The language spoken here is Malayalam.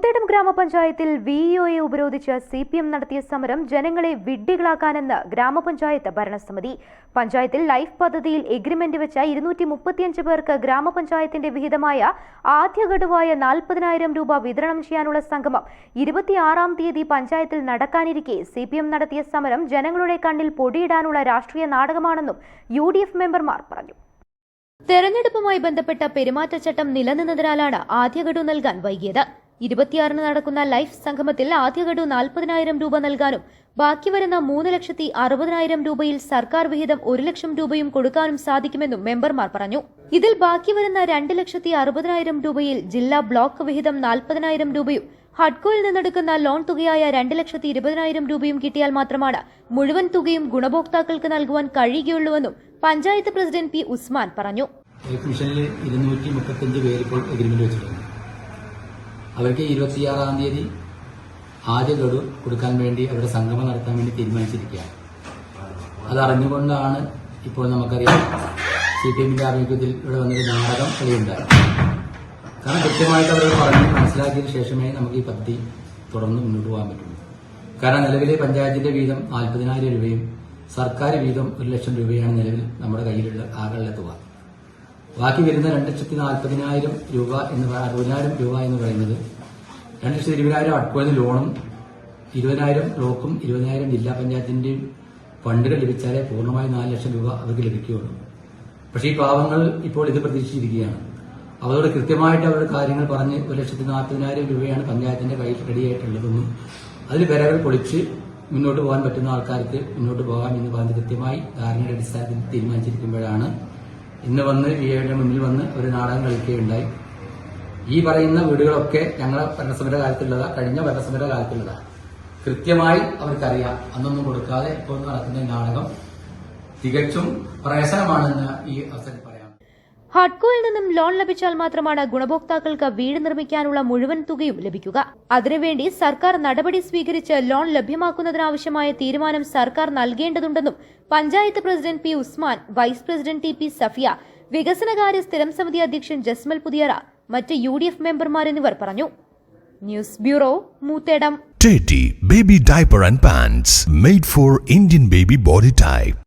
മൂത്തേടം ഗ്രാമപഞ്ചായത്തിൽ വി ഇഒയെ ഉപരോധിച്ച് സി പി എം നടത്തിയ സമരം ജനങ്ങളെ വിഡ്ഢികളാക്കാനെന്ന് ഗ്രാമപഞ്ചായത്ത് ഭരണസമിതി. പഞ്ചായത്തിൽ ലൈഫ് പദ്ധതിയിൽ എഗ്രിമെന്റ് വെച്ച ഇരുന്നൂറ്റി മുപ്പത്തിയഞ്ച് പേർക്ക് ഗ്രാമപഞ്ചായത്തിന്റെ വിഹിതമായ ആദ്യ ഗഡുവായ നാൽപ്പതിനായിരം രൂപ വിതരണം ചെയ്യാനുള്ള സംഗമം ഇരുപത്തിയാറാം തീയതി പഞ്ചായത്തിൽ നടക്കാനിരിക്കെ സി പി എം നടത്തിയ സമരം ജനങ്ങളുടെ കണ്ണിൽ പൊടിയിടാനുള്ള രാഷ്ട്രീയ നാടകമാണെന്നും യു ഡി എഫ് മെമ്പർമാർ പറഞ്ഞു. തെരഞ്ഞെടുപ്പുമായി ബന്ധപ്പെട്ട പെരുമാറ്റച്ചട്ടം നിലനിന്നതിനാലാണ് ആദ്യഘടു നൽകാൻ വൈകിയത്. ഇരുപത്തിയാറിന് നടക്കുന്ന ലൈഫ് സംഗമത്തിൽ ആദ്യ ഗഡു നാൽപ്പതിനായിരം രൂപ നൽകാനും ബാക്കി വരുന്ന മൂന്ന് ലക്ഷത്തി അറുപതിനായിരം രൂപയിൽ സർക്കാർ വിഹിതം ഒരു ലക്ഷം രൂപയും കൊടുക്കാനും സാധിക്കുമെന്നും മെമ്പർമാർ പറഞ്ഞു. ഇതിൽ ബാക്കി വരുന്ന രണ്ട് ലക്ഷത്തി അറുപതിനായിരം രൂപയിൽ ജില്ലാ ബ്ലോക്ക് വിഹിതം നാൽപ്പതിനായിരം രൂപയും ഹഡ്കോയിൽ നിന്നെടുക്കുന്ന ലോൺ തുകയായ രണ്ട് ലക്ഷത്തി ഇരുപതിനായിരം രൂപയും കിട്ടിയാൽ മാത്രമാണ് മുഴുവൻ തുകയും ഗുണഭോക്താക്കൾക്ക് നൽകുവാൻ കഴിയുകയുള്ളൂവെന്നും പഞ്ചായത്ത് പ്രസിഡന്റ് പി ഉസ്മാൻ പറഞ്ഞു. ലൈഫ് മിഷനിൽ ഇരുന്നൂറ്റി മുപ്പത്തഞ്ച് പേര് ഇപ്പോൾ എഗ്രിമെന്റ് വെച്ചിട്ടുണ്ട്. അവർക്ക് ഇരുപത്തിയാറാം തീയതി ആദ്യ ഗഡു കൊടുക്കാൻ വേണ്ടി അവരുടെ സംഗമം നടത്താൻ വേണ്ടി തീരുമാനിച്ചിരിക്കുകയാണ്. അതറിഞ്ഞുകൊണ്ടാണ് ഇപ്പോൾ നമുക്കറിയാം സി പി എമ്മിന്റെ ആഭിമുഖ്യത്തിൽ ഇവിടെ വന്നൊരു നാടകം കളിയുണ്ടായി കാരണം കൃത്യമായിട്ട് അവർ പറഞ്ഞ് മനസ്സിലാക്കിയതിനു ശേഷമേ നമുക്ക് ഈ പദ്ധതി തുടർന്ന് മുന്നോട്ട് പോകാൻ പറ്റുള്ളൂ. കാരണം നിലവിലെ പഞ്ചായത്തിന്റെ വീതം നാൽപ്പതിനായിരം രൂപയും സർക്കാർ വീതം ഒരു ലക്ഷം രൂപയാണ് നിലവിൽ നമ്മുടെ കയ്യിലുള്ള ആകളുടെ തുക. ബാക്കി വരുന്ന രണ്ട് ലക്ഷത്തി നാൽപ്പതിനായിരം രൂപ എന്ന് അറുപതിനായിരം രൂപ എന്ന് പറയുന്നത് രണ്ട് ലക്ഷത്തി ഇരുപതിനായിരം അഡ്കോയിൽ ലോണും ഇരുപതിനായിരം ബ്ലോക്കും ഇരുപതിനായിരം ജില്ലാ പഞ്ചായത്തിന്റെയും ഫണ്ടുകൾ ലഭിച്ചാലേ പൂർണമായി നാല് ലക്ഷം രൂപ അവർക്ക് ലഭിക്കുകയുള്ളൂ. പക്ഷേ ഈ പാവങ്ങൾ ഇപ്പോൾ ഇത് പ്രതീക്ഷിച്ചിരിക്കുകയാണ്. അവരോട് കൃത്യമായിട്ട് അവരുടെ കാര്യങ്ങൾ പറഞ്ഞ് ഒരു ലക്ഷത്തി നാൽപ്പതിനായിരം രൂപയാണ് പഞ്ചായത്തിന്റെ കയ്യിൽ റെഡിയായിട്ടുള്ളതെന്നും അതിൽ വിരകൾ പൊളിച്ച് മുന്നോട്ട് പോകാൻ പറ്റുന്ന ആൾക്കാർക്ക് മുന്നോട്ട് പോകാം എന്ന് പറഞ്ഞ് കൃത്യമായി ധാരണയുടെ അടിസ്ഥാനത്തിൽ തീരുമാനിച്ചിരിക്കുമ്പോഴാണ് ഇന്ന് വന്ന് ഈ ഏഴിന്റെ മുന്നിൽ വന്ന് ഒരു നാടകം കളിക്കുകയുണ്ടായി. ഈ പറയുന്ന വീടുകളൊക്കെ ഞങ്ങളെ ഭരണസമര കാലത്തുള്ളതാ കഴിഞ്ഞ ഭരണസമര കാലത്തുള്ളതാ. കൃത്യമായി അവർക്കറിയാം. അന്നൊന്നും കൊടുക്കാതെ ഇപ്പോൾ നടക്കുന്ന നാടകം തികച്ചും പ്രയസനമാണെന്ന് ഈ പറയാം ഹഡ്കോയിൽ നിന്നും ലോൺ ലഭിച്ചാൽ മാത്രമാണ് ഗുണഭോക്താക്കൾക്ക് വീട് നിർമ്മിക്കാനുള്ള മുഴുവൻ തുകയും ലഭിക്കുക. അതിനുവേണ്ടി സർക്കാർ നടപടി സ്വീകരിച്ച് ലോൺ ലഭ്യമാക്കുന്നതിനാവശ്യമായ തീരുമാനം സർക്കാർ നൽകേണ്ടതുണ്ടെന്നും panchayat president P Usman vice president T P Safiya വികസനകാര്യ സ്ഥിരം സമിതി അധ്യക്ഷൻ ജസ്മൽ പുതിയറ മറ്റ് യു ഡി എഫ് മെമ്പർമാർ എന്നിവർ പറഞ്ഞു. News bureau Moothedam. Baby Baby and pants made for Indian baby body type.